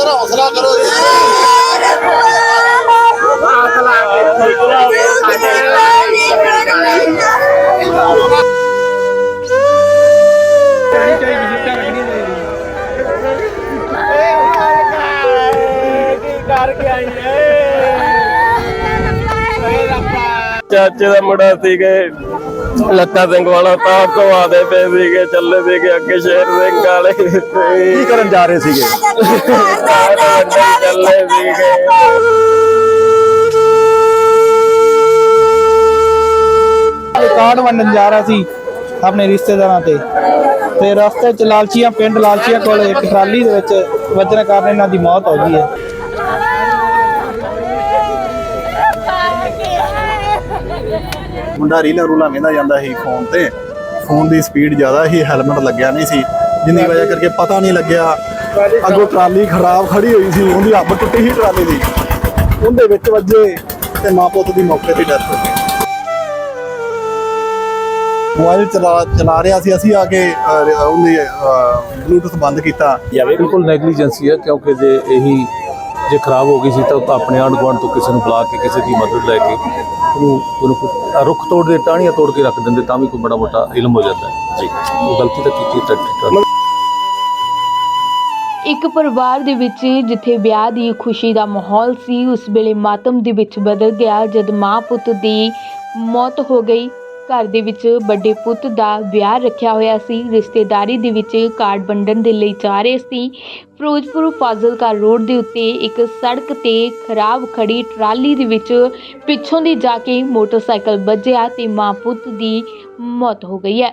ਤੇਰਾ ਹੌਸਲਾ ਕਰੋ ਚਾਚੇ ਦਾ ਮੁੰਡਾ ਸੀਗੇ ਲੱਖਾ ਸਿੰਘ ਵਾਲਾ ਤਾਂ ਘਵਾਦੇ ਪਏ ਸੀਗੇ ਚੱਲੇ ਸੀਗੇ ਅੱਗੇ ਸ਼ੇਰ ਸਿੰਘ ਵਾਲੇ ਕੀ ਕਰਨ ਜਾ ਰਹੇ ਸੀਗੇ ਚੱਲੇ ਸੀਗੇ? ਕਾਰਡ ਵੰਡਣ ਜਾ ਰਿਹਾ ਸੀ ਆਪਣੇ ਰਿਸ਼ਤੇਦਾਰਾਂ ਤੇ। ਤੇ ਰਸਤੇ ਚ ਲਾਲਚੀਆਂ ਪਿੰਡ ਲਾਲਚੀਆਂ ਕੋਲ ਇੱਕ ਟਰਾਲੀ ਦੇ ਵਿੱਚ ਵੱਜਣ ਕਾਰਨ ਇਹਨਾਂ ਦੀ ਮੌਤ ਹੋ ਗਈ ਹੈ। ਮੁੰਡਾ ਰੀਲਾਂ ਰੂਲਾਂ ਵੇਂਦਾ ਜਾਂਦਾ ਸੀ ਫੋਨ ਤੇ। ਫੋਨ ਦੀ ਸਪੀਡ ਜ਼ਿਆਦਾ ਸੀ ਹੈਲਮਟ ਲੱਗਿਆ ਨਹੀਂ ਸੀ। ਜਿੰਨੀ ਵਜ੍ਹਾ ਕਰਕੇ ਪਤਾ ਨਹੀਂ ਲੱਗਿਆ। ਅੱਗੋਂ ਟਰਾਲੀ ਖਰਾਬ ਖੜੀ ਹੋਈ ਸੀ ਉਹਦੀ ਹੱਬ ਟੁੱਟੀ ਸੀ ਟਰਾਲੀ ਦੀ। ਉਹਦੇ ਵਿੱਚ ਵੱਜੇ ਤੇ ਮਾਂ ਪੁੱਤ ਦੀ ਮੌਕੇ ਤੇ ਡੈਥ ਹੋ ਗਈ। ਮੋਬਾਈਲ ਚਲਾ ਚਲਾ ਰਿਹਾ ਸੀ ਅਸੀਂ ਆ ਕੇ ਅਹ, ਉਹਦੀ ਬਲੂਟੁੱਥ ਬੰਦ ਕੀਤਾ। ਬਿਲਕੁਲ ਨੈਗਲੀਜੈਂਸੀ ਹੈ ਕਿਉਂਕਿ ਜੇ ਇਹੀ ਜੇ ਖਰਾਬ ਹੋ ਗਈ ਸੀ ਤਾਂ ਆਪਣੇ ਆਂਢ ਗੁਆਂਢ ਤੋਂ ਕਿਸੇ ਨੂੰ ਬੁਲਾ ਕੇ, ਕਿਸੇ ਦੀ ਮਦਦ ਲੈ ਕੇ ਉਹਨੂੰ ਉਹਨੂੰ ਕੋਈ ਰੁੱਖ ਤੋੜ ਦੇ, ਟਾਹਣੀਆਂ ਤੋੜ ਕੇ ਰੱਖ ਦਿੰਦੇ ਤਾਂ ਵੀ ਕੋਈ ਬੜਾ ਮੋਟਾ ਇਲਮ ਹੋ ਜਾਂਦਾ ਜੀ। ਉਹ ਗਲਤੀ ਤਾਂ ਕੀਤੀ ਟਰੈਕਟਰ ਇੱਕ ਪਰਿਵਾਰ ਦੇ ਵਿੱਚ ਜਿੱਥੇ ਵਿਆਹ ਦੀ ਖੁਸ਼ੀ ਦਾ ਮਾਹੌਲ ਸੀ, ਉਸ ਵੇਲੇ ਮਾਤਮ ਦੇ ਵਿੱਚ ਬਦਲ ਗਿਆ, ਜਦ ਮਾਂ ਪੁੱਤ ਦੀ ਮੌਤ ਹੋ ਗਈ। ਘਰ ਦੇ ਵਿੱਚ ਵੱਡੇ ਪੁੱਤ ਦਾ ਵਿਆਹ ਰੱਖਿਆ ਹੋਇਆ ਸੀ। ਰਿਸ਼ਤੇਦਾਰੀ ਦੇ ਵਿੱਚ ਕਾਰਡ ਵੰਡਣ ਦੇ ਲਈ ਜਾ ਰਹੇ ਸੀ। ਫਿਰੋਜ਼ਪੁਰ ਫਾਜ਼ਿਲਕਾ ਰੋਡ ਦੇ ਉੱਤੇ ਇੱਕ ਸੜਕ ਤੇ ਖਰਾਬ ਖੜੀ ਟਰਾਲੀ ਦੇ ਵਿੱਚ ਪਿੱਛੋਂ ਦੀ ਜਾ ਕੇ ਮੋਟਰਸਾਈਕਲ ਵੱਜਿਆ ਤੇ ਮਾਂ ਪੁੱਤ ਦੀ ਮੌਤ ਹੋ ਗਈ ਹੈ।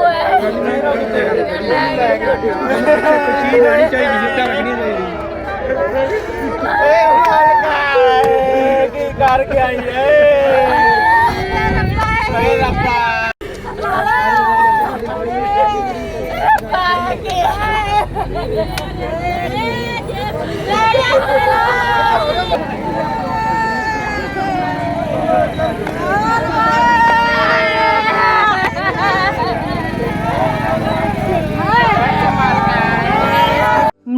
ਜੀ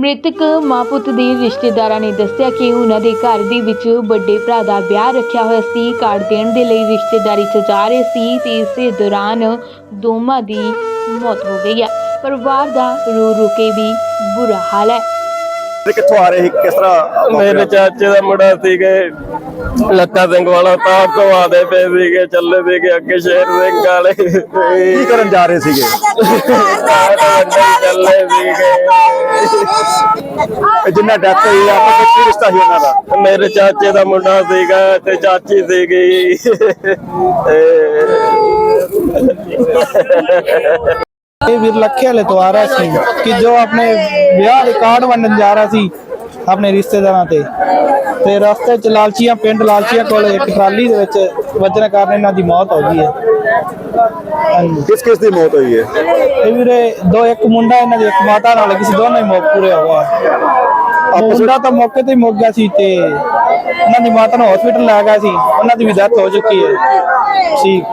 ਮ੍ਰਿਤਕ ਮਾਂ ਪੁੱਤ ਦੇ ਰਿਸ਼ਤੇਦਾਰਾਂ ਨੇ ਦੱਸਿਆ ਕਿ ਉਹਨਾਂ ਦੇ ਘਰ ਦੇ ਵਿੱਚ ਵੱਡੇ ਭਰਾ ਦਾ ਵਿਆਹ ਰੱਖਿਆ ਹੋਇਆ ਸੀ, ਕਾਰਡ ਦੇਣ ਦੇ ਲਈ ਰਿਸ਼ਤੇਦਾਰੀ 'ਚ ਜਾ ਰਹੇ ਸੀ ਤੇ ਇਸੇ ਦੌਰਾਨ ਦੋਵਾਂ ਦੀ ਮੌਤ ਹੋ ਗਈ ਹੈ। ਪਰਿਵਾਰ ਦਾ ਰੋ ਰੋ ਕੇ ਵੀ ਬੁਰਾ ਹਾਲ ਹੈ। ਤੇ ਕਿੱਥੋਂ ਆ ਰਹੇ ਸੀ? ਕਿਸ ਤਰ੍ਹਾਂ ਮੇਰੇ ਚਾਚੇ ਦਾ ਮੁੰਡਾ ਸੀਗੇ ਲੱਖਾ ਸਿੰਘ ਵਾਲਾ ਤਾਂ ਘਵਾਦੇ ਪਏ ਸੀਗੇ ਚੱਲੇ ਸੀਗੇ ਅੱਗੇ ਸ਼ੇਰ ਸਿੰਘ ਵਾਲੇ। ਕੀ ਕਰਨ ਜਾ ਰਹੇ ਸੀਗੇ? ਚੱਲੇ ਸੀਗੇ ਇਹ ਜਿੰਨਾ ਡੈਥ ਹੋਈ ਆ ਆਪਾਂ ਕੀ ਰਿਸ਼ਤਾ ਸੀ ਉਹਨਾਂ ਦਾ? ਮੇਰੇ ਚਾਚੇ ਦਾ ਮੁੰਡਾ ਸੀਗਾ ਤੇ ਚਾਚੀ ਸੀਗੀ। ਇਹ ਵੀਰ ਲੱਖੇ ਵਾਲੇ ਤੋਂ ਆ ਰਿਹਾ ਸੀ ਕਿ ਜੋ ਆਪਣੇ ਵਿਆਹ ਦੇ ਕਾਰਡ ਵੰਡਣ ਜਾ ਰਿਹਾ ਸੀ ਆਪਣੇ ਰਿਸ਼ਤੇਦਾਰਾਂ ਤੇ। ਤੇ ਰਸਤੇ ਚ ਲਾਲਚੀਆਂ ਪਿੰਡ ਲਾਲਚੀਆਂ ਕੋਲ ਇੱਕ ਟਰਾਲੀ ਦੇ ਵਿੱਚ ਵੱਜਣ ਕਾਰਨ ਇਹਨਾਂ ਦੀ ਮੌਤ ਹੋ ਗਈ ਹੈ। ਹਾਂਜੀ। ਕਿਸ ਕਿਸ ਦੀ ਮੌਤ ਹੋਈ ਹੈ? ਇਹ ਵੀਰੇ ਦੋ ਇੱਕ ਮੁੰਡਾ ਇਹਨਾਂ ਦੀ ਇੱਕ ਮਾਤਾ ਨਾਲ ਕਿਸੇ ਦੋਨੋਂ ਹੀ ਮੌਤ ਪੂਰੇ ਹੋ ਗਏ। ਮੁੰਡਾ ਤਾਂ ਮੌਕੇ ਤੇ ਹੀ ਮੁੱਕ ਗਿਆ ਸੀ ਤੇ ਉਹਨਾਂ ਦੀ ਮਾਤਾ ਨੂੰ ਹਸਪੀਟਲ ਲੈ ਗਿਆ ਸੀ ਉਹਨਾਂ ਦੀ ਵੀ ਡੈਥ ਹੋ ਚੁੱਕੀ ਹੈ। ਠੀਕ।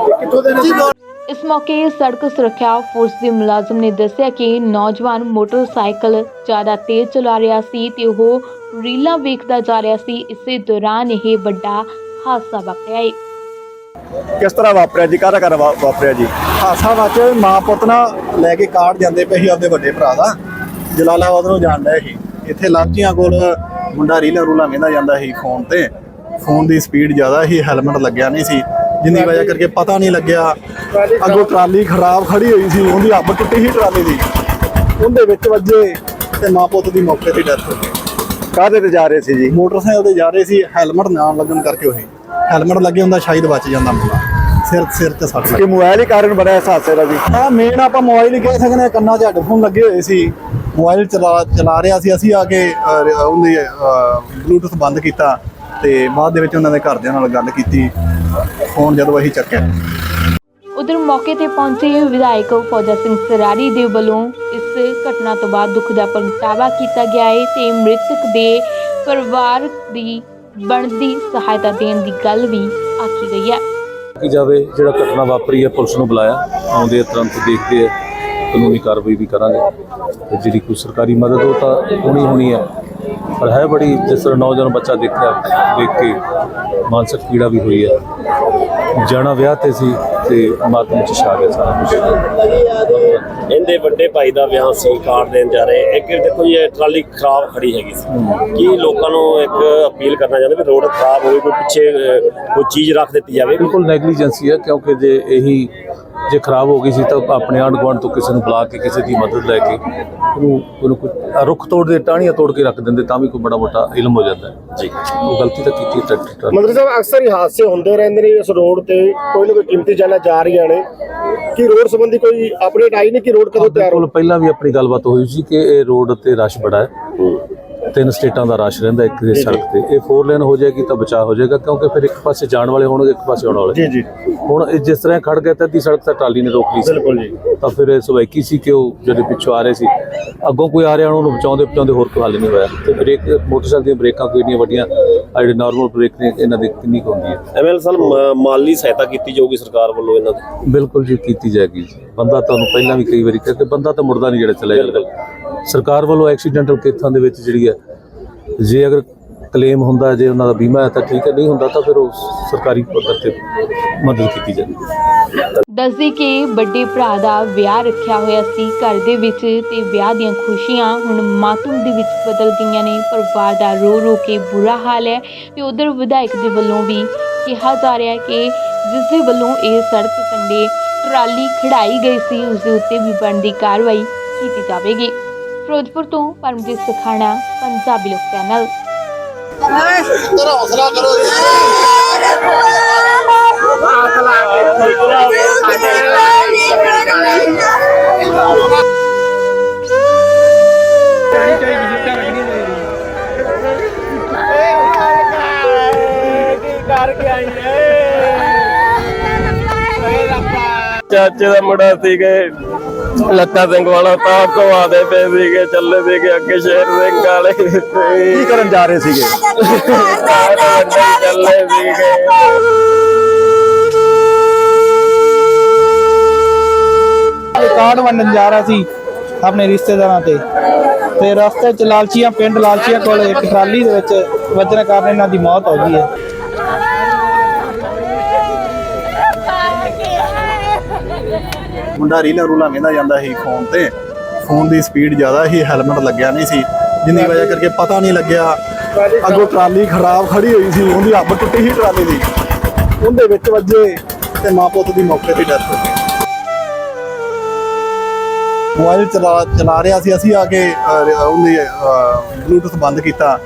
ਇਸ ਮੌਕੇ ਸੜਕ ਸੁਰੱਖਿਆ ਫੋਰਸ ਦੇ ਮੁਲਾਜ਼ਮ ਨੇ ਦੱਸਿਆ ਕਿ ਨੌਜਵਾਨ ਮੋਟਰਸਾਈਕਲ ਜ਼ਿਆਦਾ ਤੇਜ਼ ਚਲਾ ਰਿਹਾ ਸੀ ਤੇ ਉਹ ਰੀਲਾਂ ਵੇਖਦਾ ਜਾ ਰਿਹਾ ਸੀ। ਇਸੇ ਦੌਰਾਨ ਇਹ ਵੱਡਾ ਹਾਦਸਾ ਵਾਪਰਿਆ ਹੈ ਕਿਸ ਤਰ੍ਹਾਂ ਵਾਪਰਿਆ ਜੀ? ਕਾਹਦਾ ਕਰ ਵਾਪਰਿਆ ਜੀ? ਹਾਸਾ ਵਾਚ ਮਾਂ ਪੁੱਤ ਨਾਲ ਲੈ ਕੇ ਕਾਰਡ ਜਾਂਦੇ ਪਏ ਸੀ ਆਪਦੇ ਵੱਡੇ ਭਰਾ ਦਾ। ਜਲਾਲਾਬਾਦ ਨੂੰ ਜਾਣ ਡਏ ਸੀ। ਇੱਥੇ ਲਾਂਚੀਆਂ ਕੋਲ ਮੁੰਡਾ ਰੀਲਾਂ ਰੂਲਾਂ ਵੇਂਦਾ ਜਾਂਦਾ ਸੀ ਫੋਨ ਤੇ। ਫੋਨ ਦੀ ਸਪੀਡ ਜ਼ਿਆਦਾ ਸੀ ਹੈਲਮਟ ਲੱਗਿਆ ਨਹੀਂ ਸੀ। ਜਿੰਨੀ ਵਜ੍ਹਾ ਕਰਕੇ ਪਤਾ ਨਹੀਂ ਲੱਗਿਆ। ਅੱਗੋਂ ਟਰਾਲੀ ਖਰਾਬ ਖੜੀ ਹੋਈ ਸੀ ਉਹਦੀ ਹੱਬ ਟੁੱਟੀ ਸੀ ਟਰਾਲੀ ਦੀ। ਉਹਦੇ ਵਿੱਚ ਵੱਜੇ ਤੇ ਮਾਂ ਪੁੱਤ ਦੀ ਮੌਕੇ ਤੇ ਡੈਥ ਹੋ ਗਈ। ਕਾਹਦੇ ਤੇ ਜਾ ਰਹੇ ਸੀ ਜੀ? ਮੋਟਰਸਾਈਕਲ ਤੇ ਜਾ ਰਹੇ ਸੀ ਹੈਲਮਟ ਨਾ ਲੱਗਣ ਕਰਕੇ ਹੋਈ ਹੈਲਮਟ ਲੱਗੇ ਹੁੰਦਾ ਸ਼ਾਇਦ ਬਚ ਜਾਂਦਾ ਮੁੰਡਾ। ਸਿਰ ਸਿਰ ਤੇ ਸੱਟ ਲੱਗੀ। ਮੋਬਾਈਲ ਹੀ ਕਾਰਨ ਬਣਿਆ ਇਸ ਹਾਦਸੇ ਦਾ ਜੀ? ਹਾਂ ਮੇਨ ਆਪਾਂ ਮੋਬਾਈਲ ਹੀ ਕਹਿ ਸਕਦੇ ਹਾਂ ਕੰਨਾਂ 'ਚ ਹੈੱਡਫੋਨ ਲੱਗੇ ਹੋਏ ਸੀ। ਮੋਬਾਈਲ ਚਲਾ ਚਲਾ ਰਿਹਾ ਸੀ। ਅਸੀਂ ਆ ਕੇ ਉਹਦੀ ਬਲੂਟੁੱਥ ਬੰਦ ਕੀਤਾ ਤੇ ਬਾਅਦ ਦੇ ਵਿੱਚ ਉਹਨਾਂ ਦੇ ਘਰਦਿਆਂ ਨਾਲ ਗੱਲ ਕੀਤੀ। ਫੋਨ ਜਦੋਂ ਅਸੀਂ ਚੱਕਿਆ। ਉਧਰ ਮੌਕੇ ਤੇ ਪਹੁੰਚੇ ਵਿਧਾਇਕ ਫੌਜਾ ਸਿੰਘ ਸਰਾਰੀ ਦੇ ਵੱਲੋਂ ਇਸ ਘਟਨਾ ਤੋਂ ਬਾਅਦ ਦੁੱਖ ਦਾ ਪ੍ਰਗਟਾਵਾ ਕੀਤਾ ਗਿਆ ਹੈ ਤੇ ਮ੍ਰਿਤਕ ਦੇ ਪਰਿਵਾਰ ਦੀ ਬਣਦੀ ਸਹਾਇਤਾ ਦੇਣ ਦੀ ਗੱਲ ਵੀ ਆਖੀ ਗਈ ਹੈ। ਕੀ ਜਾਵੇ ਜਿਹੜਾ ਘਟਨਾ ਵਾਪਰੀ ਹੈ ਪੁਲਿਸ ਨੂੰ ਬੁਲਾਇਆ ਆਉਂਦੇ ਆ ਤੁਰੰਤ ਦੇਖਦੇ ਆ ਕਾਨੂੰਨੀ ਕਾਰਵਾਈ ਵੀ ਕਰਾਂਗੇ। ਤੇ ਜਿਹੜੀ ਕੋਈ ਸਰਕਾਰੀ ਮਦਦ ਉਹ ਤਾਂ ਹੋਣੀ ਹੋਣੀ ਹੈ। ਪਰ ਹੈ ਬੜੀ ਜਿਸ ਤਰ੍ਹਾਂ ਨੌਜਵਾਨ ਬੱਚਾ ਦੇਖਿਆ ਦੇਖ ਕੇ ਮਾਨਸਿਕ ਪੀੜਾ ਵੀ ਹੋਈ ਹੈ। ਜਾਣਾ ਵਿਆਹ ਤੇ ਸੀ। ਤੇ ਮਾਤਮ ਚ ਛਾ ਗਿਆ ਸਾਰਾ ਕੁਝ ਇਹਦੇ ਵੱਡੇ ਭਾਈ ਦਾ ਵਿਆਹ ਸੀ ਕਾਰਡ ਦੇਣ ਜਾ ਰਹੇ। ਇੱਕ ਦੇਖੋ ਜੀ ਇਹ ਟਰਾਲੀ ਖਰਾਬ ਖੜੀ ਹੈਗੀ ਸੀ। ਕੀ ਲੋਕਾਂ ਨੂੰ ਇੱਕ ਅਪੀਲ ਕਰਨਾ ਚਾਹੁੰਦੇ ਵੀ ਰੋਡ ਖਰਾਬ ਹੋਈ ਕੋਈ ਪਿੱਛੇ ਕੋਈ ਚੀਜ਼ ਰੱਖ ਦਿੱਤੀ ਜਾਵੇ? ਬਿਲਕੁਲ ਨੈਗਲੀਜੈਂਸੀ ਹੈ ਕਿਉਂਕਿ ਜੇ ਇਹੀ ਜੇ ਖਰਾਬ ਹੋ ਗਈ ਸੀ ਤਾਂ ਆਪਣੇ ਆਂਢ ਗੁਆਂਢ ਤੋਂ ਕਿਸੇ ਨੂੰ ਬੁਲਾ ਕੇ ਕਿਸੇ ਦੀ ਮਦਦ ਲੈ ਕੇ ਉਹਨੂੰ ਉਹਨੂੰ ਕੋਈ ਰੁੱਖ ਤੋੜ ਦੇ ਟਾਹਣੀਆਂ ਤੋੜ ਕੇ ਰੱਖ ਦਿੰਦੇ ਤਾਂ ਵੀ ਕੋਈ ਬੜਾ ਮੋਟਾ ਇਲਮ ਹੋ ਜਾਂਦਾ ਜੀ। ਉਹ ਗਲਤੀ ਤਾਂ ਕੀਤੀ ਟਰੈਕਟਰ ਮੰਤਰੀ ਸਾਹਿਬ ਅਕਸਰ ਹੀ ਹਾਦਸੇ ਹੁੰਦੇ ਰਹਿੰਦੇ ਨੇ ਇਸ ਰੋਡ ਤੇ ਕੋਈ ਨਾ ਕੋਈ ਕੀਮਤੀ ਜਾਨਾਂ ਜਾ ਰਹੀਆਂ ਨੇ। ਕੀ ਰੋਡ ਸੰਬੰਧੀ ਕੋਈ ਅਪਡੇਟ ਆਈ ਨਹੀਂ ਕਿ ਰੋਡ ਕਦੋਂ ਤਿਆਰ ਬਿਲਕੁਲ ਪਹਿਲਾਂ ਵੀ ਆਪਣੀ ਗੱਲਬਾਤ ਹੋਈ ਸੀ ਕਿ ਇਹ ਰੋਡ ਤੇ ਰਸ਼ ਬੜਾ ਹੈ। ਤਿੰਨ ਸਟੇਟਾਂ ਦਾ ਰਸ਼ ਰਹਿੰਦਾ ਇੱਕ ਦੇ ਸੜਕ ਤੇ। ਇਹ ਫੋਰ ਲੇਨ ਹੋ ਜਾਏਗੀ ਤਾਂ ਬਚਾਅ ਹੋ ਜਾਏਗਾ ਕਿਉਂਕਿ ਫਿਰ ਇੱਕ ਪਾਸੇ ਜਾਣ ਵਾਲੇ ਹੋਣਗੇ ਇੱਕ ਪਾਸੇ ਆਉਣ ਵਾਲੇ। ਜੀ ਜੀ। ਹੁਣ ਜਿਸ ਤਰ੍ਹਾਂ ਖੜ ਗਿਆ ਤਾਂ ਅੱਧੀ ਸੜਕ ਤਾਂ ਟਰਾਲੀ ਨੇ ਰੋਕ ਲਈ ਸੀ। ਬਿਲਕੁਲ ਜੀ। ਤਾਂ ਫਿਰ ਇਹ ਸਵਾਈਕੀ ਸੀ ਕਿ ਉਹ ਜਿਹੜੇ ਪਿੱਛੋਂ ਆ ਰਹੇ ਸੀ। ਅੱਗੋਂ ਕੋਈ ਆ ਰਿਹਾ ਉਹਨੂੰ ਬਚਾਉਂਦੇ ਬਚਾਉਂਦੇ ਹੋਰ ਕੋਈ ਹੱਲ ਨਹੀਂ ਹੋਇਆ। ਤੇ ਬ੍ਰੇਕ ਮੋਟਰਸਾਈਕਲ ਦੀਆਂ ਬ੍ਰੇਕਾਂ ਕੋਈ ਇੰਨੀਆਂ ਵੱਡੀਆਂ ਆ ਜਿਹੜੇ ਨਾਰਮਲ ਬ੍ਰੇਕ ਨੇ ਇਹਨਾਂ ਦੀ ਕਿੰਨੀ ਕੁ ਹੁੰਦੀ ਹੈ? ਐਮਐਲ ਸਰ ਮਾਲੀ ਸਹਾਇਤਾ ਕੀਤੀ ਜਾਊਗੀ ਸਰਕਾਰ ਵੱਲੋਂ ਇਹਨਾਂ ਦੀ? ਬਿਲਕੁਲ ਜੀ ਕੀਤੀ ਜਾਏਗੀ ਜੀ। ਬੰਦਾ ਤੁਹਾਨੂੰ ਪਹਿਲਾਂ ਵੀ ਕਈ ਵਾਰੀ ਕਿਹਾ ਕਿ ਬੰਦਾ ਤਾਂ ਮੁਰਦਾ ਨਹੀਂ ਜਿਹੜਾ ਚਲਾ ਜਾਂਦਾ। ਸਰਕਾਰ ਵੱਲੋਂ ਐਕਸੀਡੈਂਟਲ ਕੇਸਾਂ ਦੇ ਵਿੱਚ ਜਿਹੜੀ ਹੈ ਜੇ ਅਗਰ ਕਲੇਮ ਹੁੰਦਾ ਜੇ ਉਹਨਾਂ ਦਾ ਬੀਮਾ ਹੈ ਤਾਂ ਠੀਕ ਹੈ, ਨਹੀਂ ਹੁੰਦਾ ਤਾਂ ਫਿਰ ਉਹ ਸਰਕਾਰੀ ਪੱਧਰ ਤੇ ਮਦਦ ਕੀਤੀ ਜਾਂਦੀ ਦੱਸਦੇ ਕਿ ਵੱਡੇ ਭਰਾ ਦਾ ਵਿਆਹ ਰੱਖਿਆ ਹੋਇਆ ਸੀ, ਘਰ ਦੇ ਵਿੱਚ ਤੇ ਵਿਆਹ ਦੀਆਂ ਖੁਸ਼ੀਆਂ ਹੁਣ ਮਾਤਮ ਦੇ ਵਿੱਚ ਬਦਲ ਗਈਆਂ ਨੇ। ਪਰਿਵਾਰ ਦਾ ਰੋ ਰੋ ਕੇ ਬੁਰਾ ਹਾਲ ਹੈ ਤੇ ਉਧਰ ਵਿਧਾਇਕ ਦੇ ਵੱਲੋਂ ਵੀ ਕਿਹਾ ਜਾ ਰਿਹਾ ਹੈ ਕਿ ਜਿਸ ਦੇ ਵੱਲੋਂ ਇਹ ਸੜਕ ਕੰਢੇ ਟਰਾਲੀ ਖੜਾਈ ਗਈ ਸੀ, ਉਸ ਦੇ ਉੱਤੇ ਵੀ ਬਣਦੀ ਕਾਰਵਾਈ ਕੀਤੀ ਜਾਵੇਗੀ। ਫਿਰੋਜ਼ਪੁਰ ਤੋਂ ਪਰਮਜੀਤ ਸਖਾਣਾ, ਪੰਜਾਬੀ ਲੋਕ ਚੈਨਲ। ਤੇਰਾ ਹੌਸਲਾ ਕਰੋ ਚਾਚੇ ਦਾ ਮੁੰਡਾ ਸੀਗੇ। ਲੱਖਾ ਸਿੰਘ ਵਾਲਾ ਤਾਂ ਘਵਾਦੇ ਪਏ ਸੀਗੇ ਚੱਲੇ ਸੀਗੇ ਅੱਗੇ ਸ਼ੇਰ ਸਿੰਘ ਵਾਲੇ। ਕੀ ਕਰਨ ਜਾ ਰਹੇ ਸੀਗੇ? ਚੱਲੇ ਸੀਗੇ ਕਾਰਡ ਵੰਡਣ ਜਾ ਰਿਹਾ ਸੀ ਆਪਣੇ ਰਿਸ਼ਤੇਦਾਰਾਂ ਤੇ। ਤੇ ਰਸਤੇ ਚ ਲਾਲਚੀਆਂ ਪਿੰਡ ਲਾਲਚੀਆਂ ਕੋਲ ਇੱਕ ਟਰਾਲੀ ਦੇ ਵਿੱਚ ਵੱਜਣ ਕਾਰਨ ਇਹਨਾਂ ਦੀ ਮੌਤ ਹੋ ਗਈ ਹੈ। ਮੁੰਡਾ ਰੀਲਾਂ ਰੂਲਾਂ ਵੇਂਦਾ ਜਾਂਦਾ ਸੀ ਫੋਨ ਤੇ। ਫੋਨ ਦੀ ਸਪੀਡ ਜ਼ਿਆਦਾ ਸੀ ਹੈਲਮਟ ਲੱਗਿਆ ਨਹੀਂ ਸੀ। ਜਿੰਨੀ ਵਜ੍ਹਾ ਕਰਕੇ ਪਤਾ ਨਹੀਂ ਲੱਗਿਆ। ਅੱਗੋਂ ਟਰਾਲੀ ਖਰਾਬ ਖੜੀ ਹੋਈ ਸੀ ਉਹਦੀ ਹੱਬ ਟੁੱਟੀ ਸੀ ਟਰਾਲੀ ਦੀ। ਉਹਦੇ ਵਿੱਚ ਵੱਜੇ ਤੇ ਮਾਂ ਪੁੱਤ ਦੀ ਮੌਕੇ ਤੇ ਡੈਥ ਹੋ ਗਈ। ਮੋਬਾਈਲ ਚਲਾ ਚਲਾ ਰਿਹਾ ਸੀ ਅਸੀਂ ਆ ਕੇ ਅਹ, ਉਹਦੀ ਬਲੂਟੁੱਥ ਬੰਦ ਕੀਤਾ।